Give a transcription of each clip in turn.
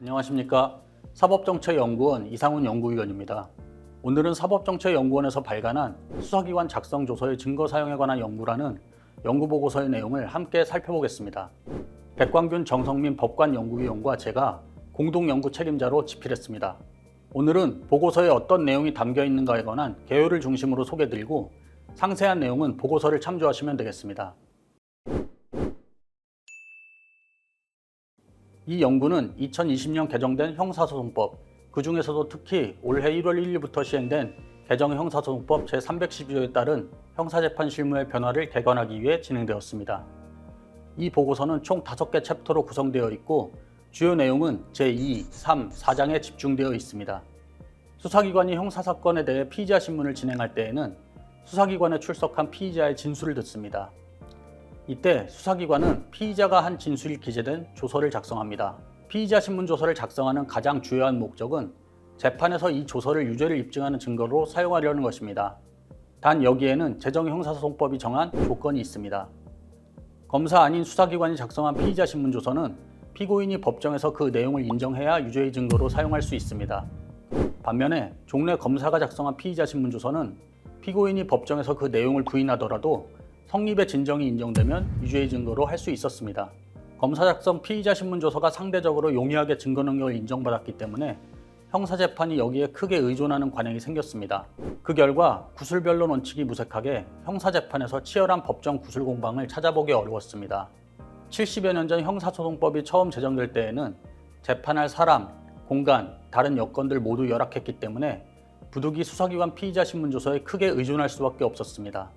안녕하십니까. 사법정책연구원 이상훈 연구위원입니다. 오늘은 사법정책연구원에서 발간한 수사기관 작성 조서의 증거 사용에 관한 연구라는 연구보고서의 내용을 함께 살펴보겠습니다. 백광균 정성민 법관연구위원과 제가 공동연구 책임자로 집필했습니다. 오늘은 보고서에 어떤 내용이 담겨 있는가에 관한 개요를 중심으로 소개드리고 상세한 내용은 보고서를 참조하시면 되겠습니다. 이 연구는 2020년 개정된 형사소송법, 그 중에서도 특히 올해 1월 1일부터 시행된 개정 형사소송법 제312조에 따른 형사재판 실무의 변화를 개관하기 위해 진행되었습니다. 이 보고서는 총 5개 챕터로 구성되어 있고 주요 내용은 제2, 3, 4장에 집중되어 있습니다. 수사기관이 형사사건에 대해 피의자 신문을 진행할 때에는 수사기관에 출석한 피의자의 진술을 듣습니다. 이때 수사기관은 피의자가 한 진술이 기재된 조서를 작성합니다. 피의자 신문 조서를 작성하는 가장 주요한 목적은 재판에서 이 조서를 유죄를 입증하는 증거로 사용하려는 것입니다. 단 여기에는 재정형사소송법이 정한 조건이 있습니다. 검사 아닌 수사기관이 작성한 피의자 신문 조서는 피고인이 법정에서 그 내용을 인정해야 유죄의 증거로 사용할 수 있습니다. 반면에 종래 검사가 작성한 피의자 신문 조서는 피고인이 법정에서 그 내용을 부인하더라도 성립의 진정이 인정되면 유죄의 증거로 할 수 있었습니다. 검사 작성 피의자 신문 조서가 상대적으로 용이하게 증거 능력을 인정받았기 때문에 형사 재판이 여기에 크게 의존하는 관행이 생겼습니다. 그 결과 구술 변론 원칙이 무색하게 형사 재판에서 치열한 법정 구술 공방을 찾아보기 어려웠습니다. 70여 년 전 형사소송법이 처음 제정될 때에는 재판할 사람, 공간, 다른 여건들 모두 열악했기 때문에 부득이 수사기관 피의자 신문조서에 크게 의존할 수밖에 없었습니다.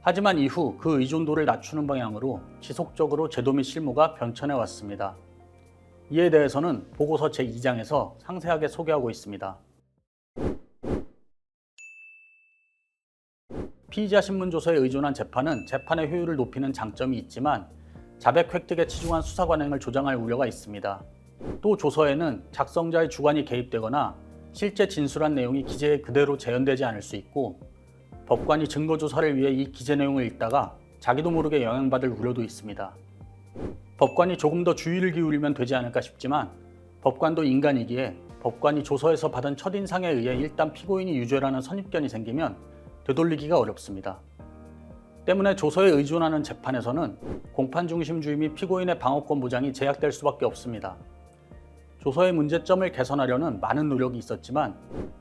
하지만 이후 그 의존도를 낮추는 방향으로 지속적으로 제도 및 실무가 변천해 왔습니다. 이에 대해서는 보고서 제2장에서 상세하게 소개하고 있습니다. 피의자 신문조서에 의존한 재판은 재판의 효율을 높이는 장점이 있지만 자백 획득에 치중한 수사 관행을 조장할 우려가 있습니다. 또 조서에는 작성자의 주관이 개입되거나 실제 진술한 내용이 기재에 그대로 재현되지 않을 수 있고 법관이 증거 조사를 위해 이 기재 내용을 읽다가 자기도 모르게 영향받을 우려도 있습니다. 법관이 조금 더 주의를 기울이면 되지 않을까 싶지만 법관도 인간이기에 법관이 조서에서 받은 첫인상에 의해 일단 피고인이 유죄라는 선입견이 생기면 되돌리기가 어렵습니다. 때문에 조서에 의존하는 재판에서는 공판 중심주의 및 피고인의 방어권 보장이 제약될 수밖에 없습니다. 조서의 문제점을 개선하려는 많은 노력이 있었지만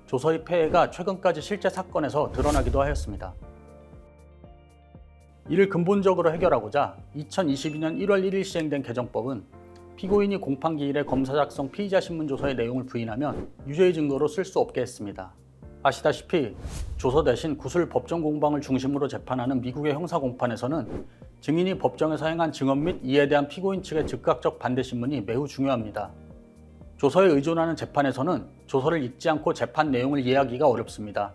조서의 폐해가 최근까지 실제 사건에서 드러나기도 하였습니다. 이를 근본적으로 해결하고자 2022년 1월 1일 시행된 개정법은 피고인이 공판기일에 검사 작성 피의자 신문 조서의 내용을 부인하면 유죄의 증거로 쓸 수 없게 했습니다. 아시다시피 조서 대신 구술 법정 공방을 중심으로 재판하는 미국의 형사 공판에서는 증인이 법정에서 행한 증언 및 이에 대한 피고인 측의 즉각적 반대 신문이 매우 중요합니다. 조서에 의존하는 재판에서는 조서를 읽지 않고 재판 내용을 이해하기가 어렵습니다.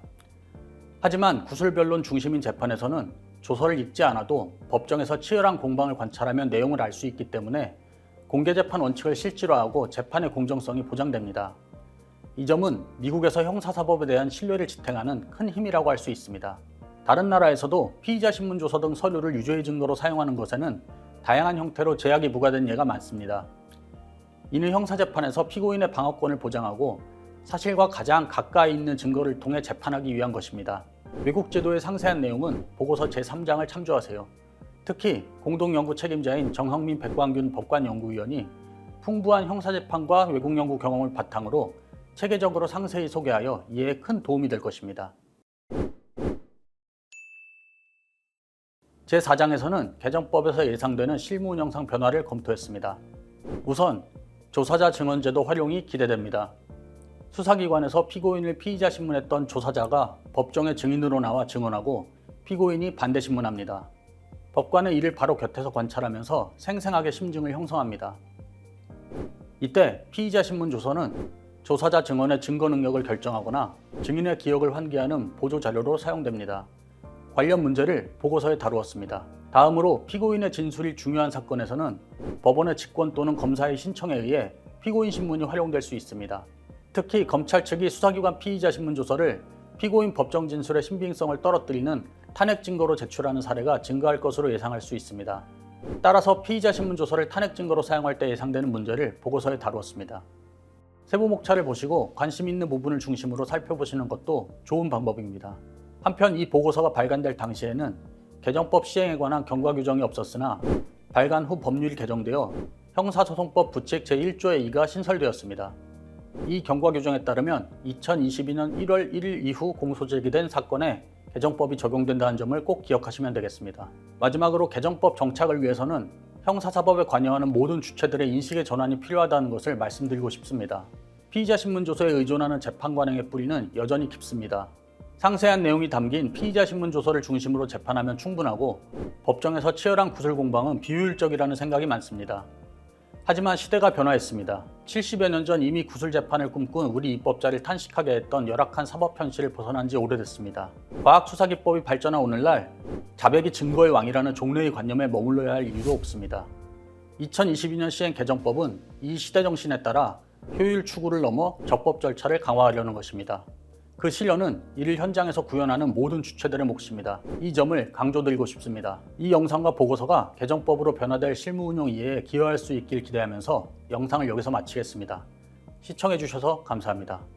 하지만 구술변론 중심인 재판에서는 조서를 읽지 않아도 법정에서 치열한 공방을 관찰하면 내용을 알 수 있기 때문에 공개재판 원칙을 실질화하고 재판의 공정성이 보장됩니다. 이 점은 미국에서 형사사법에 대한 신뢰를 지탱하는 큰 힘이라고 할 수 있습니다. 다른 나라에서도 피의자 신문 조서 등 서류를 유죄의 증거로 사용하는 것에는 다양한 형태로 제약이 부과된 예가 많습니다. 이는 형사재판에서 피고인의 방어권을 보장하고 사실과 가장 가까이 있는 증거를 통해 재판하기 위한 것입니다. 외국 제도의 상세한 내용은 보고서 제3장을 참조하세요. 특히 공동연구 책임자인 정형민 백광균 법관연구위원이 풍부한 형사재판과 외국 연구 경험을 바탕으로 체계적으로 상세히 소개하여 이해에 큰 도움이 될 것입니다. 제4장에서는 개정법에서 예상되는 실무 운영상 변화를 검토했습니다. 우선 조사자 증언제도 활용이 기대됩니다. 수사기관에서 피고인을 피의자 신문했던 조사자가 법정의 증인으로 나와 증언하고 피고인이 반대 신문합니다. 법관은 이를 바로 곁에서 관찰하면서 생생하게 심증을 형성합니다. 이때 피의자 신문 조서는 조사자 증언의 증거 능력을 결정하거나 증인의 기억을 환기하는 보조 자료로 사용됩니다. 관련 문제를 보고서에 다루었습니다. 다음으로 피고인의 진술이 중요한 사건에서는 법원의 직권 또는 검사의 신청에 의해 피고인 신문이 활용될 수 있습니다. 특히 검찰 측이 수사기관 피의자 신문 조서를 피고인 법정 진술의 신빙성을 떨어뜨리는 탄핵 증거로 제출하는 사례가 증가할 것으로 예상할 수 있습니다. 따라서 피의자 신문 조서를 탄핵 증거로 사용할 때 예상되는 문제를 보고서에 다루었습니다. 세부 목차를 보시고 관심 있는 부분을 중심으로 살펴보시는 것도 좋은 방법입니다. 한편 이 보고서가 발간될 당시에는 개정법 시행에 관한 경과 규정이 없었으나 발간 후 법률이 개정되어 형사소송법 부칙 제1조의 2가 신설되었습니다. 이 경과 규정에 따르면 2022년 1월 1일 이후 공소 제기된 사건에 개정법이 적용된다는 점을 꼭 기억하시면 되겠습니다. 마지막으로 개정법 정착을 위해서는 형사사법에 관여하는 모든 주체들의 인식의 전환이 필요하다는 것을 말씀드리고 싶습니다. 피의자 신문 조서에 의존하는 재판 관행의 뿌리는 여전히 깊습니다. 상세한 내용이 담긴 피의자 신문 조서를 중심으로 재판하면 충분하고 법정에서 치열한 구술 공방은 비효율적이라는 생각이 많습니다. 하지만 시대가 변화했습니다. 70여 년 전 이미 구술 재판을 꿈꾼 우리 입법자를 탄식하게 했던 열악한 사법 현실을 벗어난 지 오래됐습니다. 과학 수사 기법이 발전한 오늘날 자백이 증거의 왕이라는 종래의 관념에 머물러야 할 이유도 없습니다. 2022년 시행 개정법은 이 시대 정신에 따라 효율 추구를 넘어 적법 절차를 강화하려는 것입니다. 그 실현은 이를 현장에서 구현하는 모든 주체들의 몫입니다. 이 점을 강조드리고 싶습니다. 이 영상과 보고서가 개정법으로 변화될 실무 운영 이해에 기여할 수 있길 기대하면서 영상을 여기서 마치겠습니다. 시청해주셔서 감사합니다.